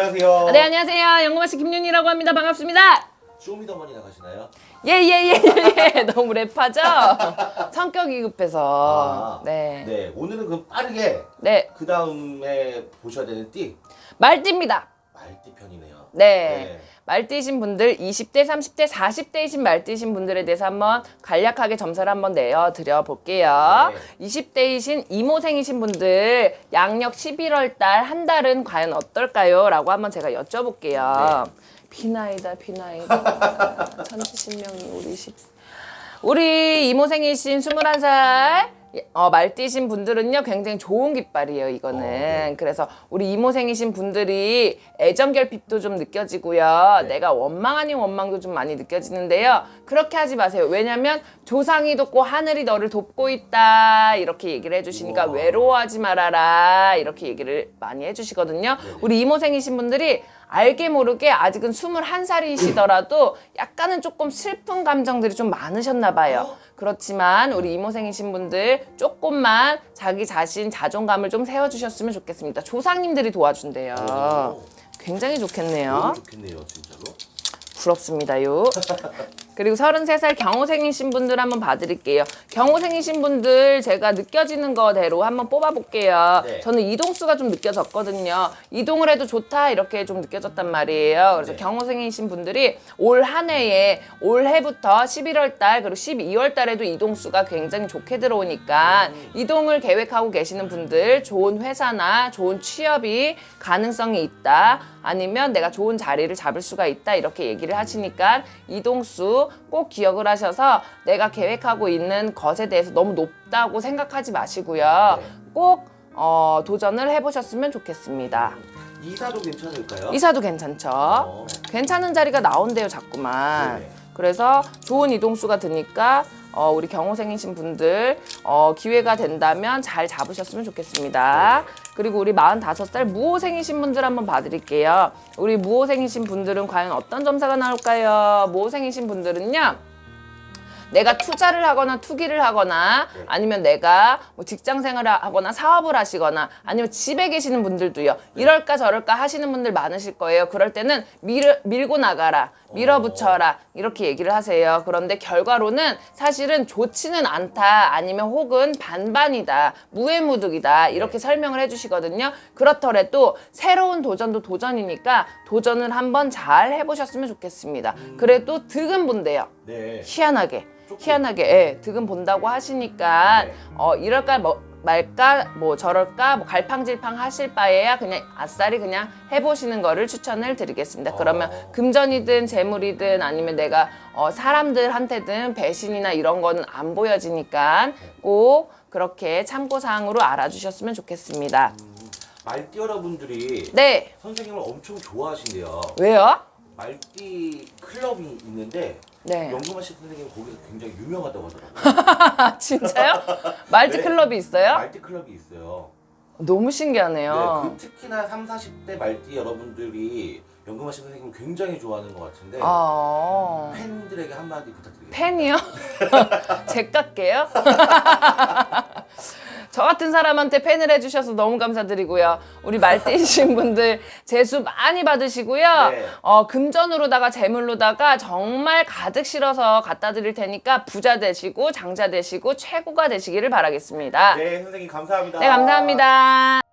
안녕하세요. 네 안녕하세요 영구마씨 김윤희라고 합니다 반갑습니다 쇼미더머니 나가시나요? 예예예예 너무 랩하죠 성격이 급해서 아, 네. 네 네. 오늘은 그럼 빠르게 그 다음에 보셔야 되는 띠 말띠입니다 말띠 편이네요. 네. 말띠이신 분들 20대, 30대, 40대이신 말띠이신 분들에 대해서 한번 간략하게 점수를 한번 내어 드려 볼게요. 네. 20대이신 이모생이신 분들 양력 11월 달 한 달은 과연 어떨까요? 라고 한번 제가 여쭤볼게요. 네. 비나이다 비나이다 천지신명이 우리 십 우리 이모생이신 21살 어, 말띠신 분들은요 굉장히 좋은 깃발이에요 이거는 어, 네. 그래서 우리 이모생이신 분들이 애정 결핍도 좀 느껴지고요 네. 내가 원망 아닌 원망도 좀 많이 느껴지는데요 그렇게 하지 마세요 왜냐면 조상이 돕고 하늘이 너를 돕고 있다 이렇게 얘기를 해주시니까 우와. 외로워하지 말아라 이렇게 얘기를 많이 해주시거든요 네네. 우리 이모생이신 분들이 알게 모르게 아직은 21살이시더라도 약간은 조금 슬픈 감정들이 좀 많으셨나 봐요. 그렇지만 우리 이모생이신 분들 조금만 자기 자신 자존감을 좀 세워주셨으면 좋겠습니다. 조상님들이 도와준대요. 오, 굉장히 좋겠네요. 좋겠네요, 진짜로. 부럽습니다요. 그리고 33살 경호생이신 분들 한번 봐드릴게요. 경호생이신 분들 제가 느껴지는 거대로 한번 뽑아볼게요. 네. 저는 이동수가 좀 느껴졌거든요. 이동을 해도 좋다 이렇게 좀 느껴졌단 말이에요. 그래서 네. 경호생이신 분들이 올 한 해에 올해부터 11월 달 그리고 12월 달에도 이동수가 굉장히 좋게 들어오니까 이동을 계획하고 계시는 분들 좋은 회사나 좋은 취업이 가능성이 있다. 아니면 내가 좋은 자리를 잡을 수가 있다 이렇게 얘기를 하시니까 이동수 꼭 기억을 하셔서 내가 계획하고 있는 것에 대해서 너무 높다고 생각하지 마시고요. 네. 꼭 어, 도전을 해보셨으면 좋겠습니다. 이사도 괜찮을까요? 이사도 괜찮죠. 어. 괜찮은 자리가 나온대요, 자꾸만. 네네. 그래서 좋은 이동수가 드니까 어, 우리 경호생이신 분들 어, 기회가 된다면 잘 잡으셨으면 좋겠습니다. 그리고 우리 45살 무호생이신 분들 한번 봐드릴게요. 우리 무호생이신 분들은 과연 어떤 점사가 나올까요? 무호생이신 분들은요. 내가 투자를 하거나 투기를 하거나 네. 아니면 내가 뭐 직장 생활을 하거나 사업을 하시거나 아니면 집에 계시는 분들도요. 이럴까 저럴까 하시는 분들 많으실 거예요. 그럴 때는 밀, 밀고 나가라. 밀어붙여라. 이렇게 얘기를 하세요. 그런데 결과로는 사실은 좋지는 않다. 아니면 혹은 반반이다. 무해무득이다. 이렇게 설명을 해주시거든요. 그렇더라도 새로운 도전도 도전이니까 도전을 한번 잘 해보셨으면 좋겠습니다. 그래도 득은 본대요. 네. 희한하게. 희한하게 예, 득은 본다고 하시니까 네. 어 이럴까 뭐 말까 뭐 저럴까 뭐 갈팡질팡 하실 바에야 그냥 아싸리 그냥 해보시는 거를 추천을 드리겠습니다. 그러면 어. 금전이든 재물이든 아니면 내가 어 사람들한테든 배신이나 이런 거는 안 보여지니까 꼭 그렇게 참고 사항으로 알아주셨으면 좋겠습니다. 말띠 여러분들이 네 선생님을 엄청 좋아하신대요. 왜요? 말띠 클럽이 있는데 네씨 선생님 거기서 굉장히 유명하다고 하더라고요. 아 진짜요? 말티 네. 클럽이 있어요? 말띠 클럽이 있어요. 너무 네, 신기하네요. 그 특히나 3, 40대 말띠 여러분들이 씨 선생님 굉장히 좋아하는 것 같은데 아 팬들에게 한마디 부탁드리겠습니다. 팬이요? 제 깎게요? 저 같은 사람한테 팬을 해주셔서 너무 감사드리고요. 우리 말띠이신 분들 재수 많이 받으시고요. 네. 어, 금전으로다가 재물로다가 정말 가득 실어서 갖다 드릴 테니까 부자 되시고 장자 되시고 최고가 되시기를 바라겠습니다. 네, 선생님 감사합니다. 네 감사합니다.